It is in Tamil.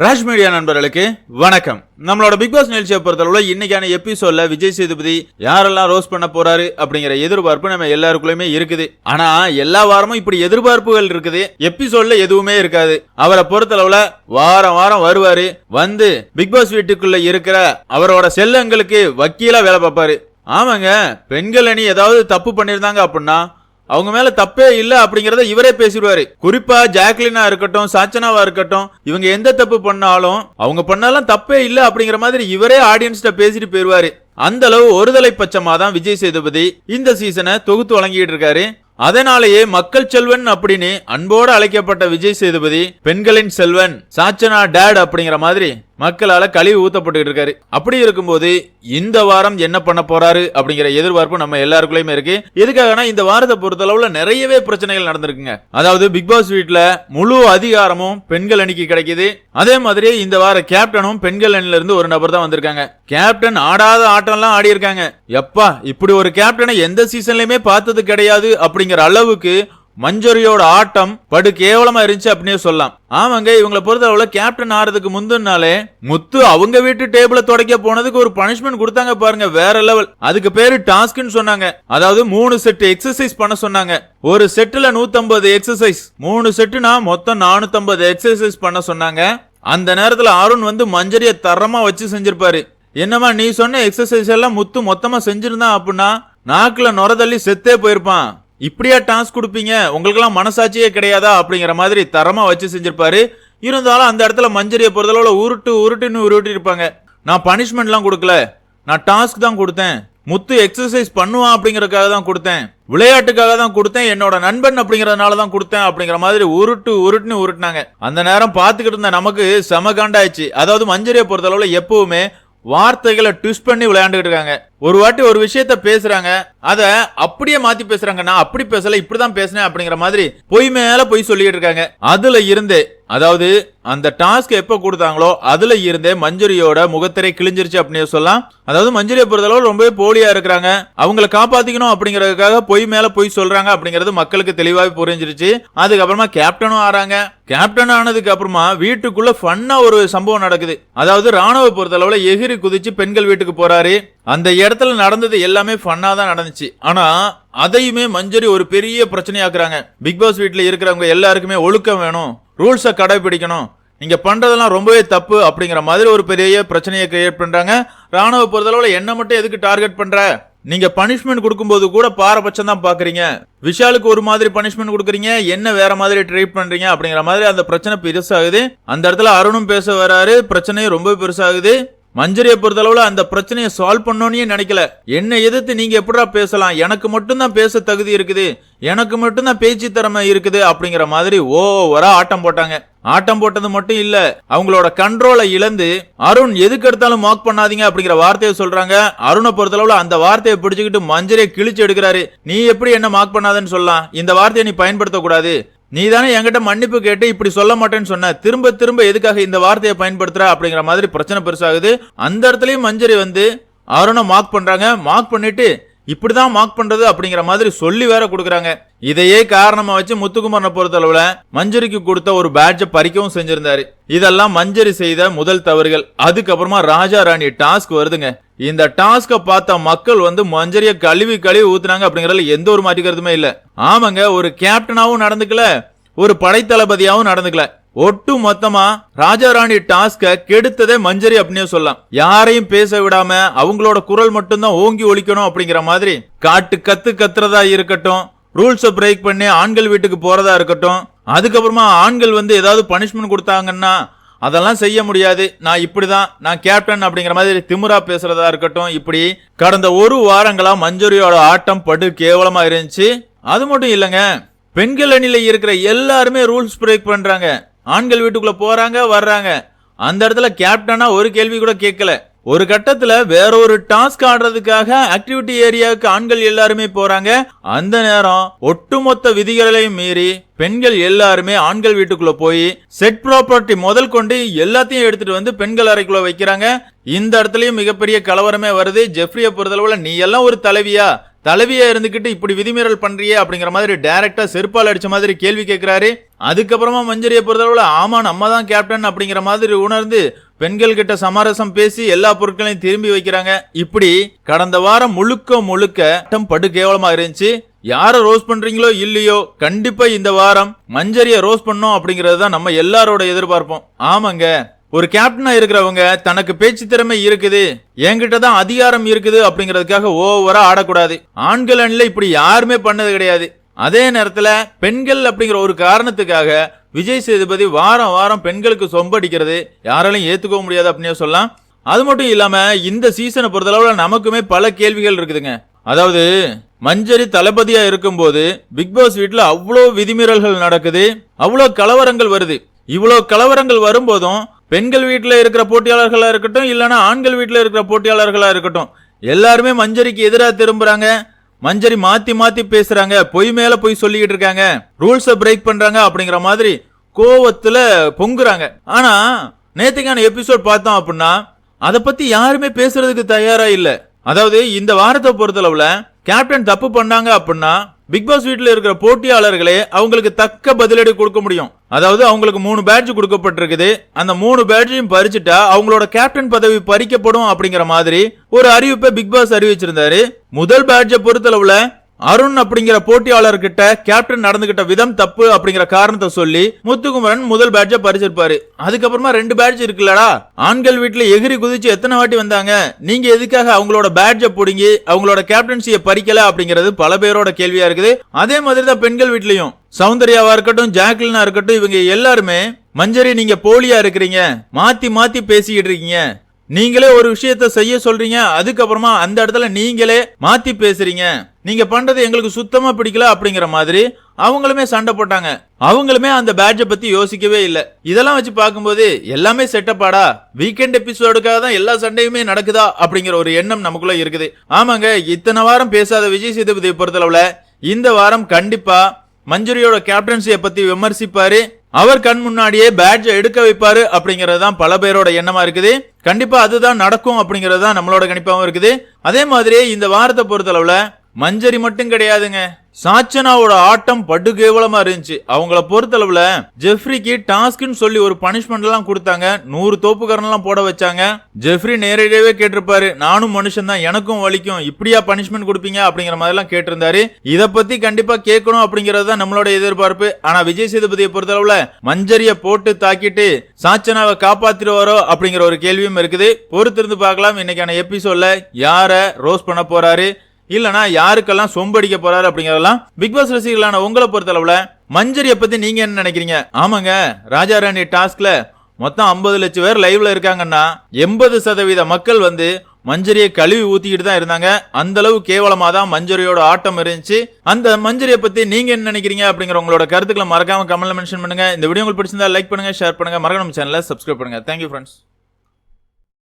ராஜ் மீடியா நண்பர்களுக்கு வணக்கம். நம்மளோட பிக் பாஸ் நிகழ்ச்சியை பொறுத்தளவுல இன்னைக்கான எபிசோட்ல விஜய் சேதுபதி யாரெல்லாம் ரோஸ் பண்ண போறாரு அப்படிங்கிற எதிர்பார்ப்பு நம்ம எல்லாருக்குள்ளயுமே இருக்குது. ஆனா எல்லா வாரமும் இப்படி எதிர்பார்ப்புகள் இருக்குது. எபிசோட்ல எதுவுமே இருக்காது. அவரை பொறுத்தளவுல வாரம் வாரம் வருவாரு. வந்து பிக் பாஸ் வீட்டுக்குள்ள இருக்கிற அவரோட செல்லங்களுக்கு வக்கீலா வேலை பார்ப்பாரு. ஆமாங்க பெண்கள் அணி ஏதாவது தப்பு பண்ணிருந்தாங்க அப்படின்னா அவங்க மேல தப்பே இல்ல அப்படிங்கறத இவரே பேசிடுவாரு. குறிப்பா ஜாக்லினா இருக்கட்டும் சாச்சனாவா இருக்கட்டும் இவங்க எந்த தப்பு பண்ணாலும் அவங்க பண்ணாலும் தப்பே இல்ல அப்படிங்கிற மாதிரி இவரே ஆடியன்ஸ்ட பேசிட்டு போயிருவாரு. அந்த அளவு ஒருதலை பட்சமா தான் விஜய் சேதுபதி இந்த சீசனை தொகுத்து வழங்கிட்டு இருக்காரு. அதனாலேயே மக்கள் செல்வன் அப்படின்னு அன்போடு அழைக்கப்பட்ட விஜய் சேதுபதி பெண்களின் செல்வன் சாச்சனா டேட் அப்படிங்கிற மாதிரி மக்களால் கழிவு ஊத்தப்பட்டு இருக்காரு. அப்படி இருக்கும்போது இந்த வாரம் என்ன பண்ண போறாரு அப்படிங்கிற எதிர்பார்ப்பு நம்ம எல்லாருக்குள்ளயுமே இருக்கு. எதுக்காகனா இந்த வாரத்தை பொறுத்தளவுல நிறையவே பிரச்சனைகள் நடந்திருக்குங்க. அதாவது பிக் பாஸ் வீட்ல முழு அதிகாரமும் பெண்கள் அணிக்கு கிடைக்குது. அதே மாதிரி இந்த வார கேப்டனும் பெண்கள் அணில இருந்து ஒரு நபர் தான் வந்திருக்காங்க. கேப்டன் ஆடாத ஆட்டம்லாம் ஆடி இருக்காங்க எப்பா இப்படி ஒரு கேப்டனை எந்த சீசன்லயுமே பார்த்தது கிடையாது அப்படிங்கிற அளவுக்கு மஞ்சரியோட ஆட்டம் படு கேவலமா இருந்துச்சு அப்படின்னே சொல்லலாம். ஆமாங்க இவங்களை பொறுத்தளவுல கேப்டன் ஆறதுக்கு முந்தினாலே முத்து அவங்க வீட்டு டேபிள தொடக்க போனதுக்கு ஒரு பனிஷ்மெண்ட் கொடுத்தாங்க பாருங்க வேற லெவல் அதுக்கு பேரு டாஸ்க்னு சொன்னாங்க. அதாவது மூணு செட் எக்ஸசைஸ் பண்ண சொன்னாங்க. ஒரு செட்டுல 150 எக்ஸசைஸ் மூணு செட்டுனா மொத்தம் 450 எக்ஸசைஸ் பண்ண சொன்னாங்க. அந்த நேரத்துல அருண் வந்து மஞ்சரிய தரமா வச்சு செஞ்சிருப்பாரு. என்னம்மா நீ சொன்ன எக்ஸசைஸ் எல்லாம் முத்து மொத்தமா செஞ்சிருந்தான் அப்படின்னா நாக்குல நுர தள்ளி செத்தே போயிருப்பான். இப்படியா டாஸ்க் கொடுப்பீங்க? உங்களுக்கெல்லாம் மனசாட்சியே கிடையாதா? அப்படிங்கிற மாதிரி தரமாக வச்சு செஞ்சிருப்பாரு. இருந்தாலும் அந்த இடத்துல மஞ்சரியை பொறுத்தளவில் உருட்டு உருட்டுன்னு உருட்டி இருப்பாங்க. நான் பனிஷ்மெண்ட்லாம் கொடுக்கல. நான் டாஸ்க் தான் கொடுத்தேன். முத்து எக்ஸசைஸ் பண்ணுவான் அப்படிங்கறதுக்காக தான் கொடுத்தேன். விளையாட்டுக்காக தான் கொடுத்தேன். என்னோட நண்பன் அப்படிங்கறதுனால தான் கொடுத்தேன் அப்படிங்கிற மாதிரி உருட்டு உருட்டுன்னு உருட்டுனாங்க. அந்த நேரம் பார்த்துக்கிட்டு இருந்த நமக்கு செம காண்டாயிடுச்சு. அதாவது மஞ்சரியை பொறுத்தளவில் எப்பவுமே வார்த்தைகளை ட்விஸ்ட் பண்ணி விளையாண்டுக்கிட்டு இருக்காங்க. ஒரு வாட்டி ஒரு விஷயத்த பேசுறாங்க அத அப்படியே மாத்தி பேசுறாங்க நான் அப்படி பேசல இப்படிதான் பேசினேன் அப்படிங்கிற மாதிரி பொய் மேல பொய் சொல்லிட்டு இருக்காங்க. அதுல இருந்தே அதாவது அந்த டாஸ்க் எப்ப கொடுத்தாங்களோ அதுல இருந்தே மஞ்சுரியோட முகத்திரை கிழிஞ்சிருச்சு அப்படின்னு சொல்லலாம். அதாவது மஞ்சுரியை பொறுத்தளவு ரொம்பவே போலியா இருக்கிறாங்க. அவங்கள காப்பாத்திக்கணும் அப்படிங்கறதுக்காக பொய் மேல பொய் சொல்றாங்க அப்படிங்கறது மக்களுக்கு தெளிவாக புரிஞ்சிருச்சு. அதுக்கப்புறமா கேப்டனும் ஆறாங்க. கேப்டன் ஆனதுக்கு அப்புறமா வீட்டுக்குள்ள ஃபன்னா ஒரு சம்பவம் நடக்குது. அதாவது ராணுவ பொறுத்தளவுல எகிரி குதிச்சு பெண்கள் வீட்டுக்கு போறாரு. அந்த இடத்துல நடந்தது எல்லாமே ஃபன்னாக தான் நடந்துச்சு. ஆனால் அதையுமே மஞ்சரி ஒரு பெரிய பிரச்சனையாக்குறாங்க. பிக் பாஸ் வீட்டில் இருக்கிறவங்க எல்லாருக்குமே ஒழுக்கம் வேணும். ரூல்ஸை கடைபிடிக்கணும். நீங்க பண்றதெல்லாம் ரொம்பவே தப்பு அப்படிங்கிற மாதிரி ஒரு பெரிய பிரச்சனையை கிரியேட் பண்றாங்க. ராணுவ பொறுத்தளவுல என்ன மட்டும் எதுக்கு டார்கெட் பண்ற? நீங்க பனிஷ்மெண்ட் கொடுக்கும்போது கூட பாரபட்சம் தான் பாக்குறீங்க விஷாலுக்கு ஒரு மாதிரி பனிஷ்மெண்ட் கொடுக்குறீங்க. என்ன வேற மாதிரி ட்ரீட் பண்றீங்க அப்படிங்கிற மாதிரி அந்த பிரச்சனை பெருசாகுது. அந்த இடத்துல அருணும் பேச வராரு. பிரச்சனையும் ரொம்ப பெருசாகுது. மஞ்சரியை பொறுத்தளவுல அந்த பிரச்சனையை சால்வ் பண்ணோன்னே நினைக்கல? என்ன எதிர்த்து நீங்க எப்படிடா பேசலாம்? எனக்கு மட்டும்தான் பேச தகுதி இருக்குது. எனக்கு மட்டும்தான் பேச்சு திறமை இருக்குது அப்படிங்கிற மாதிரி ஓவரா ஆட்டம் போட்டாங்க. ஆட்டம் போட்டது மட்டும் இல்ல அவங்களோட கண்ட்ரோலை இழந்து அருண் எதுக்கு எடுத்தாலும் மார்க் பண்ணாதீங்க அப்படிங்கிற வார்த்தையை சொல்றாங்க. அருணை பொறுத்தளவுல அந்த வார்த்தையை பிடிச்சுக்கிட்டு மஞ்சரியை கிழிச்சு எடுக்கிறாரு. நீ எப்படி என்ன மார்க் பண்ணாதன்னு சொல்லலாம். இந்த வார்த்தையை நீ பயன்படுத்தக்கூடாது. நீ தானே என்கிட்ட மன்னிப்பு கேட்டு இப்படி சொல்ல மாட்டேன்னு சொன்ன. திரும்ப திரும்ப எதுக்காக இந்த வார்த்தையை பயன்படுத்துற அப்படிங்கிற மாதிரி பிரச்சனை பெருசாகுது. அந்த இடத்துலயும் மஞ்சரி வந்து அருணை மார்க் பண்றாங்க மார்க் பண்ணிட்டு இப்படி தான் மார்க் பண்றது அப்படிங்கிற மாதிரி சொல்லி வேற கொடுக்குறாங்க. இதையே காரணமா வச்சு முத்துக்குமரனை பொறுத்தளவுல மஞ்சரிக்கு கொடுத்த ஒரு பேட்சை பறிக்கவும் செஞ்சிருந்தாரு. இதெல்லாம் மஞ்சரி செய்த முதல் தவறுகள். அதுக்கப்புறமா ராஜா ராணி டாஸ்க் வருதுங்க. இந்த டாஸ்க பார்த்த மக்கள் வந்து மஞ்சரிய கழுவி கழுவி ஊத்துனாங்க அப்படிங்கறதுல எந்த ஒரு மாற்றிக்கிறதுமே இல்ல. ஆமாங்க ஒரு கேப்டனாவும் நடந்துக்கல ஒரு படைத்தளபதியாவும் நடந்துக்கல. ஒட்டு மொத்தமா ராஜாராணி டாஸ்க கெடுத்ததே மஞ்சரி அப்படின்னு சொல்லலாம். யாரையும் பேச விடாம அவங்களோட குரல் மட்டும்தான் ஓங்கி ஒழிக்கணும் அப்படிங்கிற மாதிரி காட்டு கத்து கத்துறதா இருக்கட்டும் ரூல்ஸை பிரேக் பண்ணி ஆண்கள் வீட்டுக்கு போறதா இருக்கட்டும் அதுக்கப்புறமா ஆண்கள் வந்து ஏதாவது பனிஷ்மெண்ட் கொடுத்தாங்கன்னா அதெல்லாம் செய்ய முடியாது. நான் இப்படிதான் நான் கேப்டன் அப்படிங்கிற மாதிரி திமுரா பேசுறதா இருக்கட்டும் இப்படி கடந்த ஒரு வாரங்களா மஞ்சரியோட ஆட்டம் படு கேவலமா இருந்துச்சு. அது மட்டும் இல்லைங்க பெண்கள் அணியில இருக்கிற எல்லாருமே ரூல்ஸ் பிரேக் பண்றாங்க. ஆண்கள் வீட்டுக்குள்ள போறாங்க வர்றாங்க. அந்த இடத்துல கேப்டனா ஒரு கேள்வி கூட கேட்கல. ஒரு கட்டத்துல வேற ஒரு டாஸ்க் ஆடுறதுக்காக ஆக்டிவிட்டி ஏரியாவுக்கு ஆண்கள் எல்லாருமே போறாங்க. அந்த நேரம் ஒட்டுமொத்த விதிகளையும் மீறி பெண்கள் எல்லாருமே ஆண்கள் வீட்டுக்குள்ள போய் செட் ப்ராப்பர்ட்டி முதல் கொண்டு எல்லாத்தையும் எடுத்துட்டு வந்து பெண்கள் அறைக்குள்ள வைக்கிறாங்க. இந்த இடத்துலயும் மிகப்பெரிய கலவரமே வருது. ஜெஃப்ரிய பொறுத்தளவுல நீ எல்லாம் ஒரு தலைவியா? தலைவியா இருந்துகிட்டு இப்படி விதிமீறல் பண்றியே அப்படிங்கிற மாதிரி டைரக்டா செருப்பால் அடிச்ச மாதிரி கேள்வி கேட்கிறாரு. அதுக்கப்புறமா மஞ்சரியை பொறுத்தளவில் ஆமாம் நம்ம தான் கேப்டன் அப்படிங்கிற மாதிரி உணர்ந்து பெண்கள் கிட்ட சமரசம் பேசி எல்லா பொருட்களையும் திரும்பி வைக்கிறாங்க. இப்படி கடந்த வாரம் முழுக்க முழுக்க படு கேவலமா இருந்துச்சு. யார ரோஸ் பண்றீங்களோ இல்லையோ கண்டிப்பா இந்த வாரம் மஞ்சரிய ரோஸ் பண்ணோம் அப்படிங்கிறது தான் நம்ம எல்லாரோட எதிர்பார்ப்போம். ஆமாங்க ஒரு கேப்டனா இருக்கிறவங்க தனக்கு பேச்சு திறமை இருக்குது என்கிட்ட தான் அதிகாரம் இருக்குது அப்படிங்கிறதுக்காக ஓவரா ஆடக்கூடாது. ஆண்கள் அணில இப்படி யாருமே பண்ணது கிடையாது. அதே நேரத்தில் பெண்கள் அப்படிங்கிற ஒரு காரணத்துக்காக விஜய் சேதுபதி வாரம் வாரம் பெண்களுக்கு சொம்படிக்கிறது யாராலையும் ஏற்றுக்க முடியாது அப்படின்னு சொல்லலாம். அது மட்டும் இல்லாமல் இந்த சீசனை பொறுத்தளவில் நமக்குமே பல கேள்விகள் இருக்குதுங்க. அதாவது மஞ்சரி தளபதியா இருக்கும்போது பிக் பாஸ் வீட்டில் அவ்வளோ விதிமீறல்கள் நடக்குது அவ்வளோ கலவரங்கள் வருது. இவ்வளோ கலவரங்கள் வரும்போதும் பெண்கள் வீட்டில் இருக்கிற போட்டியாளர்களாக இருக்கட்டும் இல்லைன்னா ஆண்கள் வீட்டில் இருக்கிற போட்டியாளர்களாக இருக்கட்டும் எல்லாருமே மஞ்சரிக்கு எதிராக திரும்புகிறாங்க மஞ்சரி மாத்தி மாத்தி பேசுறாங்க பொய் மேல பொய் சொல்லிக்கிட்டு இருக்காங்க ரூல்ஸை பிரேக் பண்றாங்க அப்படிங்கிற மாதிரி கோவத்துல பொங்குறாங்க. ஆனா நேத்துக்கான எபிசோட் பார்த்தோம் அப்படின்னா அதை பத்தி யாருமே பேசுறதுக்கு தயாரா இல்ல. அதாவது இந்த வாரத்தை பொறுத்தளவுல கேப்டன் தப்பு பண்ணாங்க அப்படின்னா பிக் பாஸ் வீட்டில் இருக்கிற போட்டியாளர்களே அவங்களுக்கு தக்க பதிலடி கொடுக்க முடியும். அதாவது அவங்களுக்கு மூணு பேட்ஜ் கொடுக்கப்பட்டிருக்குது. அந்த மூணு பேட்ஜையும் பறிச்சுட்டா அவங்களோட கேப்டன் பதவி பறிக்கப்படும் அப்படிங்கிற மாதிரி ஒரு அறிவிப்பை பிக் பாஸ் அறிவிச்சிருந்தாரு. முதல் பேட்ஜை பொறுத்தளவுல அருண் அப்படிங்கிற போட்டியாளர்கிட்ட கேப்டன் நடந்துகிட்ட விதம் தப்பு அப்படிங்கிற காரணத்தை சொல்லி முத்துக்குமரன் முதல் பேட்ச பறிச்சிருப்பாரு. அதுக்கப்புறமா ரெண்டு பேட்ச் இருக்குல்லடா. ஆண்கள் வீட்டுல எகிரி குதிச்சு எத்தனை வாட்டி வந்தாங்க? நீங்க எதுக்காக அவங்களோட பேட்ச புடுங்கி அவங்களோட கேப்டன்சியை பறிக்கல அப்படிங்கிறது பல பேரோட கேள்வியா இருக்குது. அதே மாதிரி தான் பெண்கள் வீட்லயும். சௌந்தர்யாவா இருக்கட்டும் ஜாக்லினா இருக்கட்டும் இவங்க எல்லாருமே மஞ்சரி நீங்க போலியா இருக்கிறீங்க. மாத்தி மாத்தி பேசிக்கிட்டு இருக்கீங்க. நீங்களே ஒரு விஷயத்த செய்ய சொல்றீங்க அதுக்கப்புறமா அந்த இடத்துல நீங்களே மாத்தி பேசுறீங்க. நீங்க பண்றது எங்களுக்கு சுத்தமா பிடிக்கல அப்படிங்கிற மாதிரி அவங்களுமே சண்டை போட்டாங்க. அவங்களுமே அந்த பேட்ஜை பத்தி யோசிக்கவே இல்ல. இதெல்லாம் வச்சு பார்க்கும்போது எல்லாமே செட்டப்பாடா வீக்கெண்ட் எபிசோடுக்காக தான் எல்லா சண்டையுமே நடக்குதா அப்படிங்கிற ஒரு எண்ணம் நமக்குள்ள இருக்குது. ஆமாங்க இத்தனை வாரம் பேசாத விஜய் சேதுபதியை பொறுத்தளவுல இந்த வாரம் கண்டிப்பா மஞ்சுரியோட கேப்டன்சியை பத்தி விமர்சிப்பாரு. அவர் கண் முன்னாடியே பேட்ஜை எடுக்க வைப்பாரு அப்படிங்கிறது தான் பல பேரோட எண்ணமா இருக்குது. கண்டிப்பா அதுதான் நடக்கும் அப்படிங்கிறது தான் நம்மளோட கணிப்பாகவும் இருக்குது. அதே மாதிரியே இந்த வாரத்தை பொறுத்தளவுல மஞ்சரி மட்டும் கிடையாதுங்க. சாச்சனாவோட ஆட்டம் படு கேவலமா இருந்துச்சு. அவங்கள பொறுத்தளவுல ஜெஃப்ரிக்கு டாஸ்க்னு சொல்லி ஒரு பனிஷ்மெண்ட் எல்லாம் கொடுத்தாங்க. நூறு தோப்புக்காரன் எல்லாம் போட வச்சாங்க. ஜெஃப்ரி நேரடியாவே கேட்டிருப்பாரு நானும் மனுஷன் தான் எனக்கும் வலிக்கும். இப்படியா பனிஷ்மெண்ட் கொடுப்பீங்க? அப்படிங்கிற மாதிரி எல்லாம் கேட்டிருந்தாரு. இத பத்தி கண்டிப்பா கேட்கணும் அப்படிங்கறது தான் நம்மளோட எதிர்பார்ப்பு. ஆனா விஜய் சேதுபதியை பொறுத்தளவுல மஞ்சரிய போட்டு தாக்கிட்டு சாச்சனாவை காப்பாத்திடுவாரோ அப்படிங்கிற ஒரு கேள்வியும் இருக்குது. பொறுத்திருந்து பார்க்கலாம். இன்னைக்கான எபிசோட்ல யார ரோஸ் பண்ண போறாரு? இல்லனா யாருக்கெல்லாம் சொம்படிக்க போறாரு அப்படிங்கறதெல்லாம் பிக் பாஸ் ரசிகர்களான உங்களை பொறுத்தளவுல மஞ்சரியை பத்தி நீங்க என்ன நினைக்கிறீங்க? ஆமாங்க ராஜா ராணி டாஸ்க்ல மொத்தம் ஐம்பது லட்சம் பேர் லைவ்ல இருக்காங்கன்னா எண்பது சதவீத மக்கள் வந்து மஞ்சரியை கழுவி ஊத்திக்கிட்டு தான் இருந்தாங்க. அந்த அளவு கேவலமா தான் மஞ்சரியோட ஆட்டம் இருந்துச்சு. அந்த மஞ்சரியை பத்தி நீங்க என்ன நினைக்கிறீங்க அப்படிங்கிற உங்களோட கருத்துக்களை மறக்காம கமெண்ட்ல மென்ஷன் பண்ணுங்க. இந்த வீடியோ உங்களுக்கு பிடிச்சிருந்தா லைக் பண்ணுங்க ஷேர் பண்ணுங்க. மறக்காம சேனலை சப்ஸ்கிரைப் பண்ணுங்க. Thank you friends